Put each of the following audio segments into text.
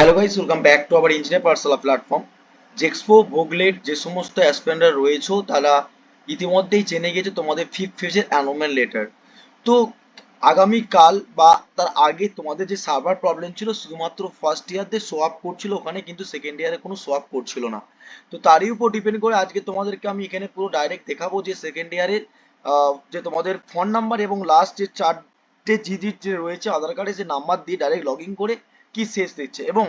Hello guys welcome back to আবার engineer personal platform JEXPO VOCLET যে সমস্ত অ্যাসপেন্ডার রয়েছে তারা ইতিমধ্যেই জেনে গেছে তোমাদের ফিফথ ফেজের অ্যানোমেন্ট লেটার তো আগামী কাল বা তার আগে তোমাদের যে সার্ভার প্রবলেম ছিল, শুধুমাত্র ফার্স্ট ইয়ারদের শো আপ করছিল ওখানে, কিন্তু সেকেন্ড ইয়ারে কোনো আপ করছিল না। তো তারই উপর ডিপেন্ড করে আজকে তোমাদেরকে আমি এখানে পুরো ডাইরেক্ট দেখাবো যে সেকেন্ড ইয়ারের যে তোমাদের ফোন নাম্বার এবং লাস্ট যে চারটে জিডিট যে রয়েছে আধার কার্ডে যে নাম্বার দিয়ে ডাইরেক্ট লগ ইন করে কি শেষ দিচ্ছে? এবং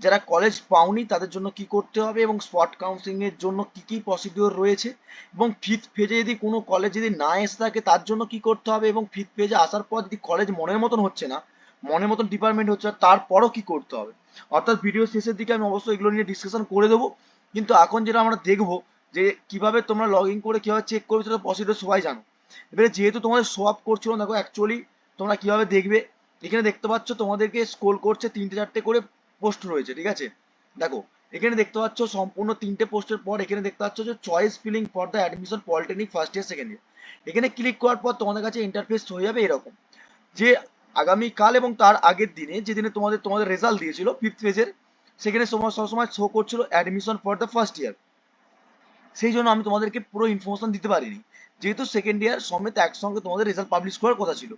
যারা কলেজ পাওনি তাদের জন্য কি করতে হবে এবং স্পট কাউন্সিলিং এর জন্য কি কি প্রসিডিওর রয়েছে? এবং ফিফথ ফেজে যদি কোনো কলেজ যদি না এসে থাকে, তার জন্য কি করতে হবে? এবং ফিফথ ফেজে আসার পর যদি কলেজ মনের মতন হচ্ছে না, মনের মতন ডিপার্টমেন্ট হচ্ছে তারপরও কি করতে হবে? অর্থাৎ ভিডিও শেষের দিকে আমি অবশ্যই এগুলো নিয়ে ডিসকাশন করে দেবো। কিন্তু এখন যেটা আমরা দেখব, যে কীভাবে তোমরা লগ ইন করে কীভাবে চেক করবে, সেটা প্রসিডিওর সবাই জানো। এবারে যেহেতু তোমাদের আপ করছিল, দেখো অ্যাকচুয়ালি তোমরা কীভাবে দেখবে এখানে দেখতে পাচ্ছ তোমাদেরকে স্কোল করছে, তিনটে চারটে করে পোস্ট রয়েছে, ঠিক আছে? দেখো, এখানে দেখতে পাচ্ছ সম্পূর্ণ তিনটে পোস্টের পর এখানে দেখতে পাচ্ছ যে choice filling for the admission polytechnic first year second year এখানে ক্লিক করার পর তোমাদের কাছে ইন্টারফেস হয়ে যাবে এরকম। যে আগামী কাল এবং তার আগের দিনে, যেদিনে তোমাদের তোমাদের রেজাল্ট দিয়েছিল ফিফথ ফেজের সেখানে সময় সবসময় শো করছিল admission for the first year সেই জন্য আমি তোমাদেরকে পুরো ইনফরমেশন দিতে পারিনি। যেহেতু সেকেন্ড ইয়ার সমেত একসঙ্গে তোমাদের রেজাল্ট পাবলিশ করার কথা ছিল।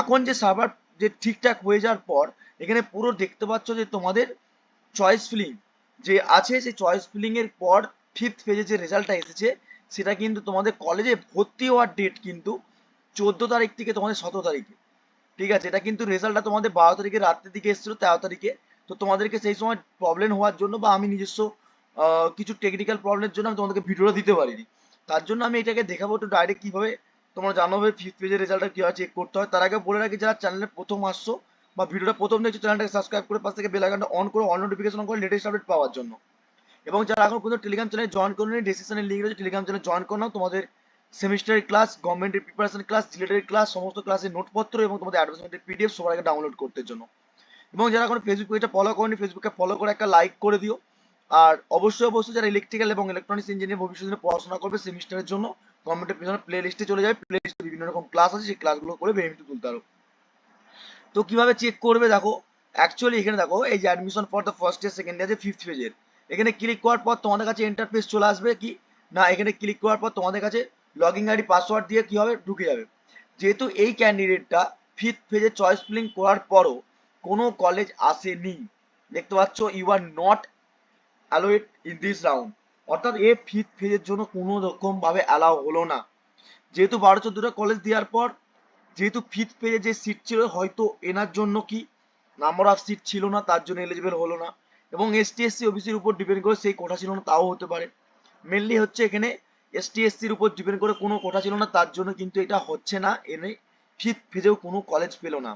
এখন যে সার্ভার যে ঠিকঠাক হয়ে যাওয়ার পর, এখানে পুরো দেখতে পাচ্ছ যে তোমাদের চয়েস ফিলিং যে আছে সেই চয়েস ফিলিং এর পর ফিফথ পেজে যে রেজাল্টটা এসেছে, সেটা কিন্তু তোমাদের কলেজে ভর্তি হওয়ার ডেট কিন্তু চোদ্দ তারিখ থেকে তোমাদের সতেরো তারিখে। ঠিক আছে, এটা কিন্তু রেজাল্টটা তোমাদের বারো তারিখে রাত্রের দিকে এসেছিল, তেরো তারিখে। তো তোমাদেরকে সেই সময় প্রবলেম হওয়ার জন্য বা আমি নিজস্ব কিছু টেকনিক্যাল প্রবলেমের জন্য আমি তোমাদেরকে ভিডিওটা দিতে পারিনি। তার জন্য আমি এটাকে দেখাবো একটু ডাইরেক্ট কীভাবে তোমরা জানো হবে ফিফথ পেজের রেজাল্টটা কীভাবে চেক করতে হয়। তার আগে বলে রাখি, যারা চ্যানেলে প্রথম আসছো বা ভিডিওটা প্রথম দেখছ চ্যানেলটাকে সাবস্ক্রাইব করে পাশ থেকে বেল আইকনটা অন করে অল নোটিফিকেশন করে লেটেস্ট আপডেট পাওয়ার জন্য। এবং যারা এখন পর্যন্ত টেলিগ্রাম চ্যানেলে জয়েন করোনি ডিসক্রিপশনের লিঙ্ক রয়েছে টেলিগ্রাম চ্যানেলে জয়েন করো তোমাদের সেমিস্টার ক্লাস গভর্নমেন্টের প্রিপারেশন ক্লাস সিলেটের ক্লাস সমস্ত ক্লাসের নোটপত্র এবং তোমাদের অ্যাডভার্টাইজমেন্টের পিডিএফ সবার আগে ডাউনলোড করতে জন্য। এবং যারা এখন ফেসবুক পেজটা ফলো করেনি ফেসবুকে ফলো করে একটা লাইক করে দিও। আর অবশ্যই অবশ্যই যারা ইলেকট্রিক্যাল এবং ইলেকট্রনিক্স ইঞ্জিনিয়ার ভবিষ্যতে পড়াশোনা করবে সেমিস্টারের জন্য গভর্নমেন্টের পিছনে প্লে লিস্টে চলে যাবে প্লে লিস্টে বিভিন্ন রকম ক্লাস আছে, সেই ক্লাসগুলো করে বেনিফিট তুলতে পারো। তো কীভাবে চেক করবে দেখো অ্যাকচুয়ালি এখানে দেখো, এই যে admission for the first year second year যে ফিফথ পেজের এখানে ক্লিক করার পর তোমাদের কাছে ইন্টারফেস চলে আসবে কি? না, এখানে ক্লিক করার পর তোমাদের কাছে লগইন আইডি পাসওয়ার্ড দিয়ে কি হবে? ঢুকে যাবে। যেহেতু এই ক্যান্ডিডেটটা ফিফথ পেজে চয়েস ফিলিং করার পরও কোনো কলেজ আসেনি। দেখতে পাচ্ছ you are not allowed in this round অর্থাৎ এ ফিফথ ফেজের জন্য কোনো রকম ভাবে অ্যালাউ হলো না। যেহেতু বারো চোদ্দটা কলেজ দেওয়ার পর, যেহেতু ফিফথ পেজে যে সিট ছিল, হয়তো এনার জন্য কি নাম্বার অফ সিট ছিল না, তার জন্য এলিজিবল হলো না। এবং এসটি এসসি ওবিসির উপর ডিপেন্ড করে সেই কোটা ছিল না, তাও হতে পারে। মেনলি হচ্ছে এখানে এসটি এসসির উপর ডিপেন্ড করে কোনো কোটা ছিল না, তার জন্য কিন্তু এটা হচ্ছে না। এনে ফিফথ ফেজেও কোনো কলেজ পেল না।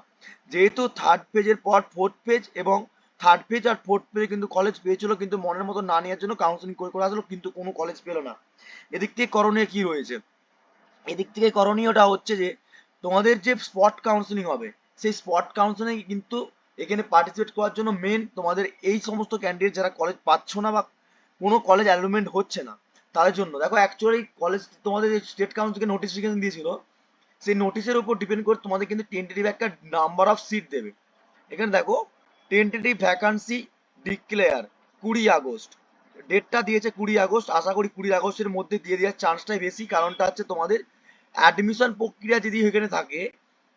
যেহেতু থার্ড পেজের পর ফোর্থ পেজ এবং থার্ড পেজ আর ফোর্থ পেজে কিন্তু কলেজ পেয়েছিল, কিন্তু মনের মতো না নেওয়ার জন্য কাউন্সিলিং করে করে আসলো, কিন্তু কোনো কলেজ পেল না। এদিক থেকে করণীয় কি রয়েছে? এদিক থেকে করণীয়টা হচ্ছে যে, তোমাদের যে স্পট কাউন্সিলিং হবে, সেই স্পট কাউন্সিলিং কিন্তু এখানে পার্টিসিপেট করার জন্য মেন তোমাদের এই সমস্ত ক্যান্ডিডেট যারা কলেজ পাচ্ছ না বা কোনো কলেজ অ্যালোটমেন্ট হচ্ছে না, তাদের জন্য। দেখো অ্যাকচুয়ালি কলেজ তোমাদের স্টেট কাউন্সিলকে নোটিফিকেশন দিয়েছিল, সেই নোটিশের উপর ডিপেন্ড করে তোমাদের কিন্তু টেন্টেটিভ একটা নাম্বার অফ সিট দেবে। এখানে দেখো টেন্টেটিভ ভ্যাকান্সি ডিক্লেয়ার কুড়ি আগস্ট। ডেটটা দিয়েছে কুড়ি আগস্ট। আশা করি কুড়ি আগস্টের মধ্যে দিয়ে দেওয়ার চান্সটাই বেশি। কারণটা হচ্ছে তোমাদের অ্যাডমিশন প্রক্রিয়া যদি এখানে থাকে,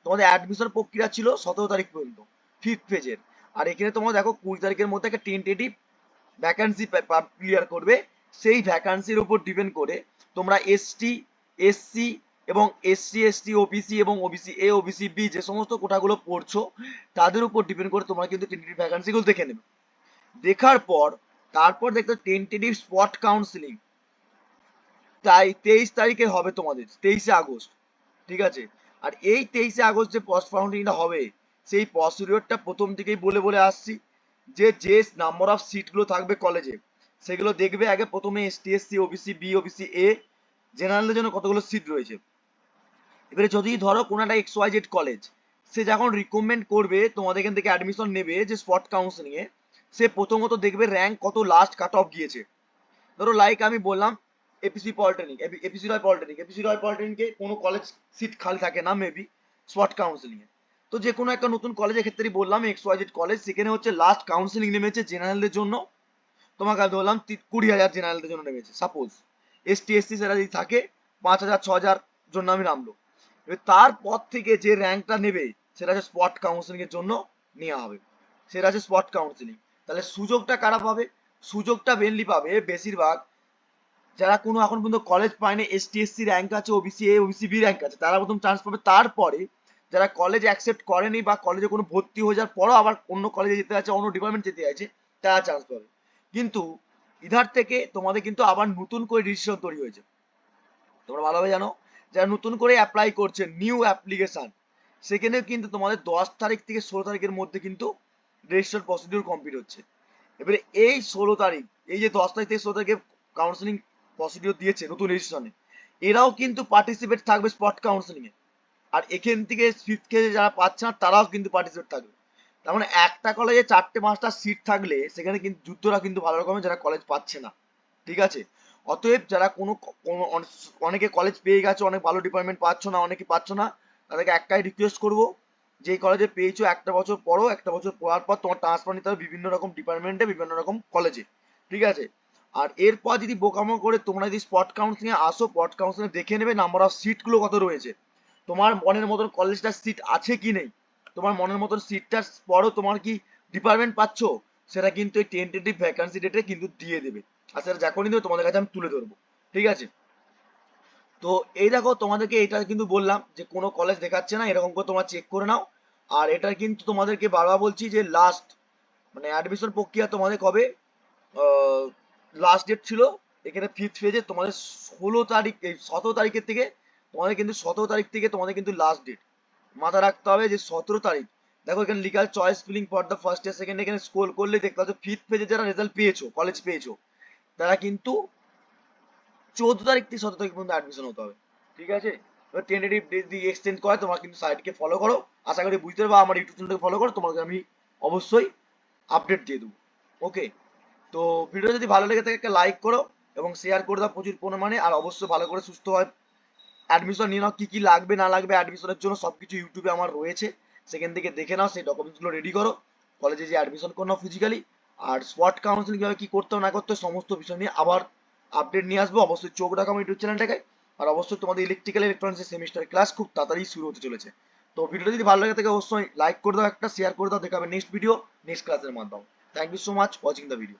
তোমাদের অ্যাডমিশন প্রক্রিয়া ছিল সতেরো তারিখ পর্যন্ত ফিফথ পেজের আর এখানে তোমরা দেখো কুড়ি তারিখের মধ্যে একটা টেন্টেটিভ ভ্যাকান্সি ক্লিয়ার করবে। সেই ভ্যাকান্সির উপর ডিপেন্ড করে তোমরা এসটি এসসি এবং এসসি এসটি ওবিসি এবং ওবিসি এ ওবিসি বি যে সমস্ত কোটাগুলো পড়ছো, তাদের উপর ডিপেন্ড করে তোমরা কিন্তু টেন্টেটিভ ভ্যাকান্সিগুলো দেখে নেবে। দেখার পর, তারপর দেখতে টেন্টেটিভ স্পট কাউন্সিলিং তাই তেইশ তারিখে হবে তোমাদের, তেইশে আগস্ট, ঠিক আছে? আর এই তেইশে আগস্ট যে পোস্ট ফাউন্ডিংটা হবে, সেই প্রসিডিওরটা প্রথম থেকেই বলে বলে আসছি যে যে নাম্বার অফ সিটগুলো থাকবে কলেজে সেগুলো দেখবে আগে প্রথমে S ST SC OBC B OBC A জেনারেলের জন্য কতগুলো সিট রয়েছে। এবারে যদি ধরো কোনো একটা এক্স ওয়াই জেড কলেজ সে যখন রিকমেন্ড করবে, তোমাদের এখান থেকে অ্যাডমিশন নেবে যে স্পট কাউন্সিলিং এ, সে প্রথমত দেখবে র্যাঙ্ক কত লাস্ট কাট অফ গিয়েছে। ধরো লাইক আমি বললাম APC polytechnic APC Roy polytechnic APC Roy পলিটেকনিকে কোনো কলেজ সিট খালি থাকে না মেবি স্পট কাউন্সিলিং এ। তো যে কোনো একটা নতুন কলেজের ক্ষেত্রেই বললাম এক্স ওয়াই জেড কলেজ সেখানে হচ্ছে লাস্ট কাউন্সিলিং নেমেছে জেনারেলদের জন্য। তোমাকে আমি বললাম কুড়ি হাজার জেনারেলদের জন্য নেমেছে। সাপোজ এসটি এসসি সেটা যদি থাকে, পাঁচ হাজার, ছ হাজার জন্য আমি নামলো। তারপর থেকে যে র্যাঙ্কটা নেবে, সেটা হচ্ছে স্পট কাউন্সিলিং এর জন্য নেওয়া হবে। সেটা হচ্ছে স্পট কাউন্সিলিং তাহলে সুযোগটা কারা পাবে? সুযোগটা মেনলি পাবে বেশিরভাগ যারা কোনো এখন পর্যন্ত কলেজ পায়নি S T S C rank আছে OBC A OBC B rank আছে, তারা প্রথম চান্স পাবে। তারপরে যারা কলেজ অ্যাকসেপ্ট করেনি বা কলেজে কোনো ভর্তি হয়ে যাওয়ার পরও আবার অন্য কলেজে যেতে আছে, অন্য ডিপার্টমেন্ট যেতে আছে, তারা চান্স পাবে। কিন্তু ইধার থেকে তোমাদের কিন্তু আবার নতুন করে ডিসিশন তৈরি হয়েছে। তোমরা ভালোভাবে জানো? যারা নতুন করে অ্যাপ্লাই করছে নিউ অ্যাপ্লিকেশন সেখানে কিন্তু তোমাদের দশ তারিখ থেকে ষোলো তারিখের মধ্যে কিন্তু রেজিস্টার প্রসিডিউর কমপ্লিট হচ্ছে। এবারে এই ষোলো তারিখ, এই যে দশ তারিখ থেকে ষোলো তারিখে কাউন্সিলিং প্রসিডিউর দিয়েছে নতুন রেজিস্ট্রেশনে এরাও কিন্তু পার্টিসিপেট থাকবে স্পট কাউন্সিলিং এ। আর এখান থেকে ফিফথ কে যারা পাচ্ছে না, তারাও কিন্তু পার্টিসিপেট থাকবে। তার মানে একটা কলেজে চারটে পাঁচটা সিট থাকলে, সেখানে কিন্তু যুদ্ধটা কিন্তু ভালো রকমের যারা কলেজ পাচ্ছে না। ঠিক আছে? অতএব যারা কোনো অনেকে কলেজ পেয়ে গেছে, অনেক ভালো ডিপার্টমেন্ট পাচ্ছ না, অনেকে পাচ্ছ না, তাদেরকে একটাই রিকোয়েস্ট করব যে কলেজে পেয়েছ একটা বছর পরও একটা বছর পড়ার পর তোমার ট্রান্সফার নিতে হবে বিভিন্ন রকম ডিপার্টমেন্টে বিভিন্ন রকম কলেজে ঠিক আছে? আর এরপর যদি বোকামো করে তোমরা যদি স্পট কাউন্সিলিং এ আসো স্পট কাউন্সিলিং দেখে নেবে নাম্বার অফ সিটগুলো কত রয়েছে। তোমার মনের মতন কলেজটার সিট আছে কি নেই? তোমার মনের মতন সিটটার পরও তোমার কি ডিপার্টমেন্ট পাচ্ছ? সেটা কিন্তু এই টেন্টেটিভ ভ্যাকান্সি ডেটে কিন্তু দিয়ে দেবে। আর সেটা যখনই দেবে তোমাদের কাছে আমি তুলে ধরবো। ঠিক আছে? তো এই দেখো, তোমাদেরকে এটা কিন্তু বললাম যে কোনো কলেজ দেখাচ্ছে না, এরকম করে তোমরা চেক করে নাও। আর এটা কিন্তু তোমাদেরকে বারবার বলছি যে লাস্ট মানে অ্যাডমিশন প্রক্রিয়া তোমাদের কবে? লাস্ট ডেট ছিল, এখানে ফিফথ ফেজে তোমাদের ষোলো তারিখ, এই সতেরো তারিখের থেকে তোমাদের কিন্তু সতেরো তারিখ থেকে তোমাদের কিন্তু লাস্ট ডেট মাথায় রাখতে হবে যে সতেরো তারিখ। দেখো, এখানে legal choice filling for the first year second এখানে স্ক্রোল করলে দেখতে পাচ্ছ ফিফথ পেজে যারা রেজাল্ট পেয়েছ কলেজ পেয়েছ তারা কিন্তু চোদ্দ তারিখ থেকে সতেরো তারিখ পর্যন্ত অ্যাডমিশন হতে হবে। ঠিক আছে? এবার টেন্টেটিভ ডেট দিয়ে এক্সটেন্ড করে তোমরা কিন্তু সাইটকে ফলো করো। আশা করি বুঝতে পারবে, আমার ইউটিউব চ্যানেলকে ফলো করো, তোমাকে আমি অবশ্যই আপডেট দিয়ে দেবো। ওকে তো ভিডিও যদি ভালো লেগে থাকে, একটা লাইক করো এবং শেয়ার করে দাও প্রচুর পরিমাণে, আর অবশ্যই ভালো করে সুস্থভাবে অ্যাডমিশন নিয়ে নাও, কি কি লাগবে, না লাগবে অ্যাডমিশনের জন্য সব সবকিছু ইউটিউবে আমার রয়েছে। সেখান থেকে দেখে নাও, সেই ডকুমেন্টসগুলো রেডি করো। কলেজে যে অ্যাডমিশন করে ফিজিক্যালি আর স্পট কাউন্সিলিং কীভাবে কি করতে না করতে সমস্ত বিষয় নিয়ে আবার আপডেট নিয়ে আসব। অবশ্যই চোখ রাখো ইউটিউব চ্যানেলটাকে আর অবশ্যই তোমাদের ইলেকট্রিক্যাল ইলেকট্রনিক্সের সেমিস্টার ক্লাস খুব তাড়াতাড়ি শুরু হতে চলেছে। তো ভিডিওটা যদি ভালো লাগে থাকে অবশ্যই লাইক করে দাও একটা শেয়ার করে দাও। দেখাবে নেক্সট ভিডিও নেক্সট ক্লাসের মাধ্যমে। Thank you so much watching the video